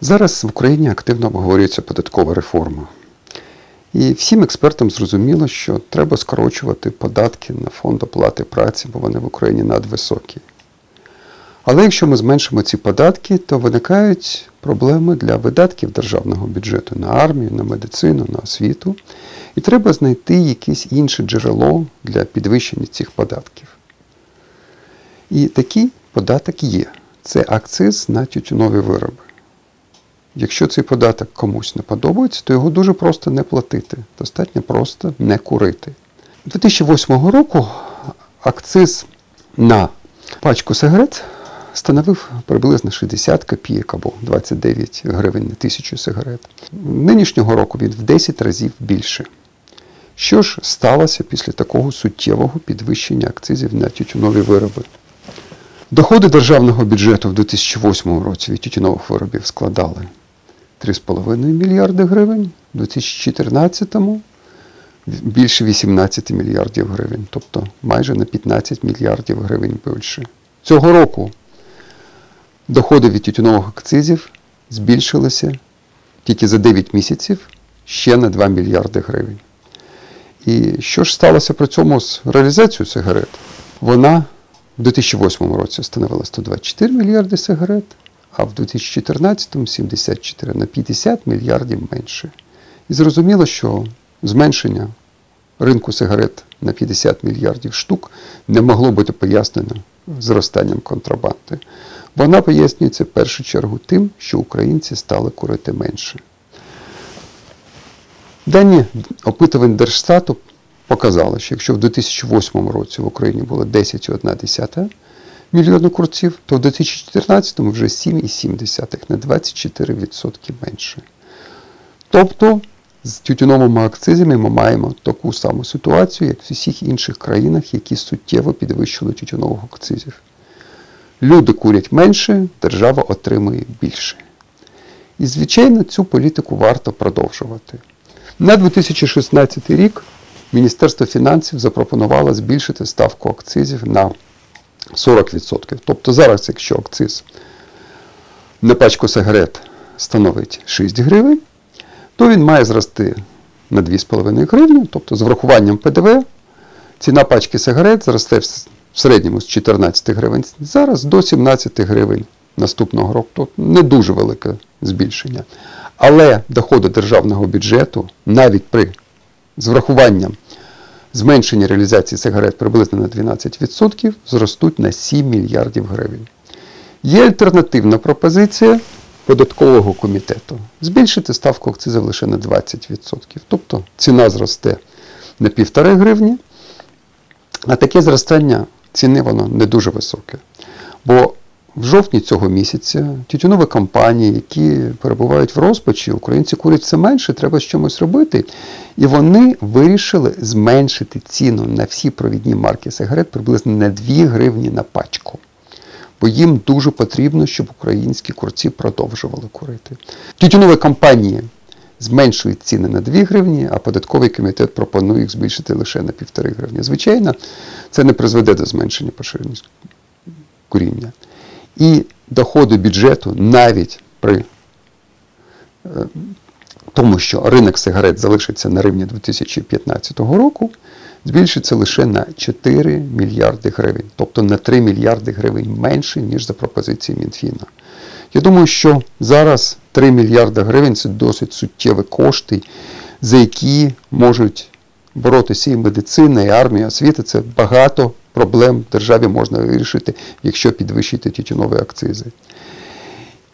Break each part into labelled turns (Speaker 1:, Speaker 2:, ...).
Speaker 1: Зараз в Україні активно обговорюється податкова реформа. І всім експертам зрозуміло, що треба скорочувати податки на фонд оплати праці, бо вони в Україні надвисокі. Але якщо ми зменшимо ці податки, то виникають проблеми для видатків державного бюджету на армію, на медицину, на освіту. І треба знайти якесь інше джерело для підвищення цих податків. І такий податок є. Це акциз на тютюнові вироби. Якщо цей податок комусь не подобається, то його дуже просто не платити. Достатньо просто не курити. 2008 року акциз на пачку сигарет становив приблизно 60 копійок або 29 гривень на тисячу сигарет. Нинішнього року він в 10 разів більше. Що ж сталося після такого суттєвого підвищення акцизів на тютюнові вироби? Доходи державного бюджету в 2008 році від тютюнових виробів складали 3,5 мільярди гривень, у 2014-му більше 18 мільярдів гривень, тобто майже на 15 мільярдів гривень більше. Цього року доходи від тютюнових акцизів збільшилися тільки за 9 місяців ще на 2 мільярди гривень. І що ж сталося при цьому з реалізацією сигарет? Вона в 2008 році становила 124 мільярди сигарет, а в 2014-му 74 на 50 мільярдів менше. І зрозуміло, що зменшення ринку сигарет на 50 мільярдів штук не могло бути пояснено зростанням контрабанди. Вона пояснюється в першу чергу тим, що українці стали курити менше. Дані опитувань Держстату показали, що якщо в 2008 році в Україні було 10,1 мільйона курців, то в 2014 вже 7,7 на 24% менше. Тобто з тютюновими акцизами ми маємо таку саму ситуацію, як в усіх інших країнах, які суттєво підвищили тютюнових акцизів. Люди курять менше, держава отримує більше. І, звичайно, цю політику варто продовжувати. На 2016 рік Міністерство фінансів запропонувало збільшити ставку акцизів на 40%. Тобто зараз, якщо акциз на пачку сигарет становить 6 гривень, то він має зрости на 2,5 гривні, тобто з врахуванням ПДВ, ціна пачки сигарет зросте в середньому з 14 гривень зараз до 17 гривень наступного року. Тобто не дуже велике збільшення. Але доходи державного бюджету навіть при з врахуванням зменшення реалізації сигарет приблизно на 12% зростуть на 7 мільярдів гривень. Є альтернативна пропозиція податкового комітету збільшити ставку акцизів лише на 20%. Тобто ціна зросте на 1,5 гривні, а таке зростання ціни воно не дуже високе. Бо в жовтні цього місяця тютюнові компанії, які перебувають в розпачі, українці курять все менше, треба з чимось робити. І вони вирішили зменшити ціну на всі провідні марки сигарет приблизно на 2 гривні на пачку. Бо їм дуже потрібно, щоб українські курці продовжували курити. Тютюнові компанії зменшують ціни на 2 гривні, а податковий комітет пропонує їх збільшити лише на 1,5 гривні. Звичайно, це не призведе до зменшення поширення куріння. І доходи бюджету навіть при е, тому, що ринок сигарет залишиться на рівні 2015 року, збільшиться лише на 4 мільярди гривень, тобто на 3 мільярди гривень менше, ніж за пропозицією Мінфіна. Я думаю, що зараз 3 мільярди гривень це досить суттєві кошти, за які можуть боротися і медицина, і армія, освіта. Це багато проблем державі можна вирішити, якщо підвищити тютюнові акцизи.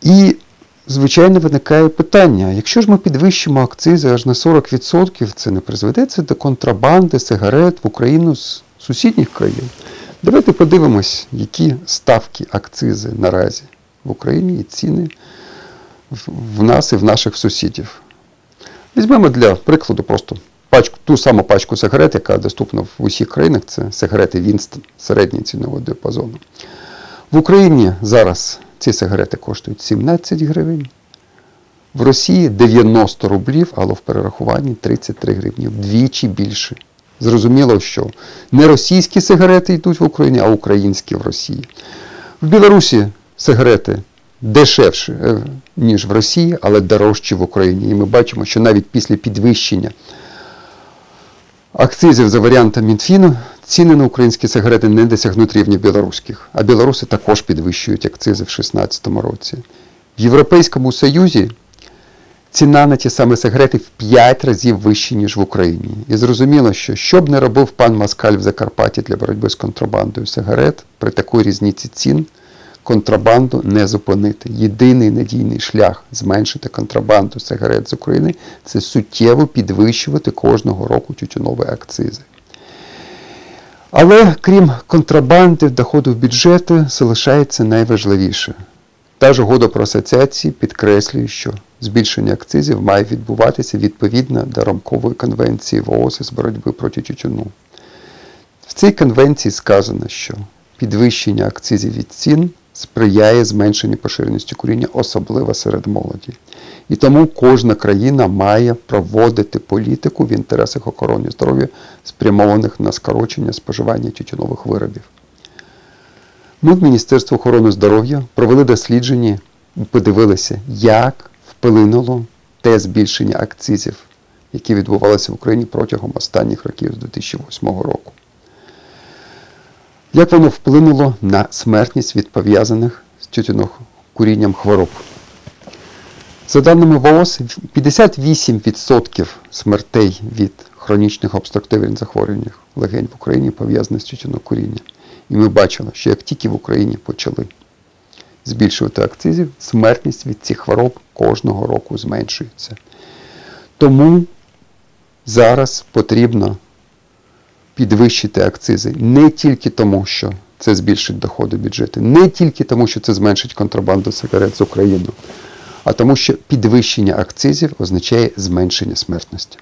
Speaker 1: І, звичайно, виникає питання: якщо ж ми підвищимо акцизи аж на 40%, це не призведеться до контрабанди сигарет в Україну з сусідніх країн. Давайте подивимось, які ставки акцизи наразі в Україні і ціни в нас і в наших сусідів. Візьмемо для прикладу просто пачку, ту саму пачку сигарет, яка доступна в усіх країнах, це сигарети Вінстон середньої цінового діапазону. В Україні зараз ці сигарети коштують 17 гривень. В Росії 90 рублів, але в перерахуванні 33 гривні, вдвічі більше. Зрозуміло, що не російські сигарети йдуть в Україні, а українські в Росії. В Білорусі сигарети дешевші, е, ніж в Росії, але дорожчі в Україні. І ми бачимо, що навіть після підвищення акцизів за варіантом Мінфіну ціни на українські сигарети не досягнуть рівня білоруських. А білоруси також підвищують акцизи в 2016 році. В Європейському Союзі ціна на ті самі сигарети в 5 разів вища, ніж в Україні. І зрозуміло, що що б не робив пан Маскаль в Закарпатті для боротьби з контрабандою сигарет, при такій різниці цін контрабанду не зупинити. Єдиний надійний шлях зменшити контрабанду сигарет з України це суттєво підвищувати кожного року тютюнові акцизи. Але крім контрабанди, доходу в бюджети залишається найважливіше. Та ж угода про асоціації підкреслює, що збільшення акцизів має відбуватися відповідно до рамкової конвенції ВООЗ з боротьби проти тютюну. В цій конвенції сказано, що підвищення акцизів від цін сприяє зменшенню поширеності куріння, особливо серед молоді. І тому кожна країна має проводити політику в інтересах охорони здоров'я, спрямованих на скорочення споживання тютюнових виробів. Ми в Міністерстві охорони здоров'я провели дослідження і подивилися, як вплинуло те збільшення акцизів, які відбувалися в Україні протягом останніх років з 2008 року. Як воно вплинуло на смертність від пов'язаних з тютюнокурінням хвороб? За даними ВООЗ, 58% смертей від хронічних обструктивних захворювань легень в Україні пов'язані з тютюнокурінням. І ми бачили, що як тільки в Україні почали збільшувати акцизів, смертність від цих хвороб кожного року зменшується. Тому зараз потрібно підвищити акцизи не тільки тому, що це збільшить доходи бюджету, не тільки тому, що це зменшить контрабанду сигарет з України, а тому, що підвищення акцизів означає зменшення смертності.